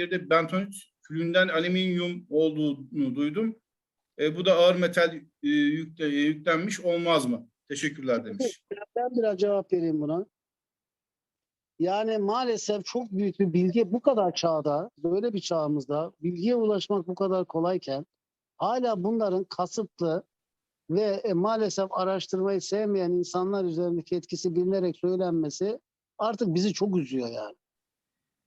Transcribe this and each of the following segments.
bir de bentonit külünden alüminyum olduğunu duydum. E, bu da ağır metal e, yükle, e, yüklenmiş olmaz mı? Teşekkürler demiş. Ben biraz cevap vereyim buna. Yani maalesef çok büyük bir bilgi bu kadar çağda, böyle bir çağımızda bilgiye ulaşmak bu kadar kolayken hala bunların kasıtlı ve e, maalesef araştırmayı sevmeyen insanlar üzerindeki etkisi bilinerek söylenmesi artık bizi çok üzüyor yani.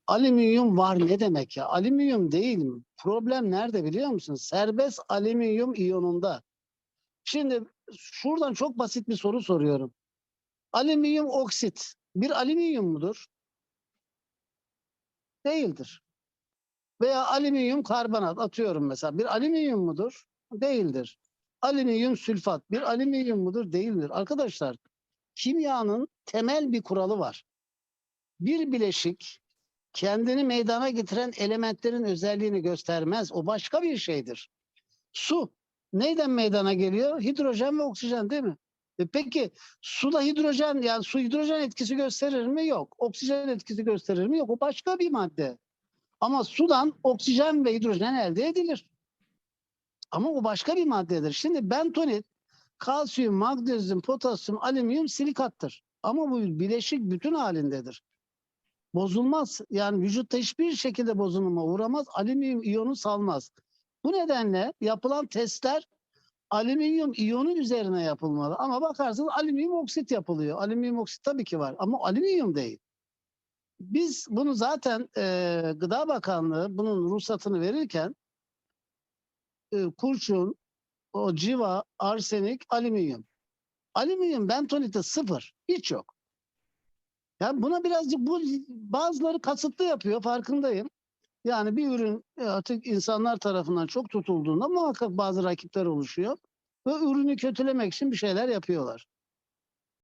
Alüminyum var ne demek ya? Alüminyum değil mi? Problem nerede biliyor musun? Serbest alüminyum iyonunda. Şimdi şuradan çok basit bir soru soruyorum. Alüminyum oksit bir alüminyum mudur? Değildir. Veya alüminyum karbonat atıyorum mesela. Bir alüminyum mudur? Değildir. Alüminyum sülfat bir alüminyum mudur? Değildir. Arkadaşlar kimyanın temel bir kuralı var. Bir bileşik kendini meydana getiren elementlerin özelliğini göstermez. O başka bir şeydir. Su neyden meydana geliyor? Hidrojen ve oksijen değil mi? E peki suda hidrojen yani su hidrojen etkisi gösterir mi? Yok. Oksijen etkisi gösterir mi? Yok. O başka bir madde. Ama sudan oksijen ve hidrojen elde edilir. Ama o başka bir maddedir. Şimdi bentonit kalsiyum, magnezyum, potasyum, alüminyum silikattır. Ama bu bileşik bütün halindedir. Bozulmaz. Yani vücutta hiçbir şekilde bozulma uğramaz. Alüminyum iyonu salmaz. Bu nedenle yapılan testler alüminyum iyonu üzerine yapılmalı. Ama bakarsanız alüminyum oksit yapılıyor. Alüminyum oksit tabii ki var ama alüminyum değil. Biz bunu zaten e, Gıda Bakanlığı bunun ruhsatını verirken e, kurşun, o civa, arsenik, alüminyum. Alüminyum bentonite sıfır. Hiç yok. Yani buna birazcık bu bazıları kasıtlı yapıyor farkındayım. Yani bir ürün e, artık insanlar tarafından çok tutulduğunda muhakkak bazı rakipler oluşuyor. Ve ürünü kötülemek için bir şeyler yapıyorlar.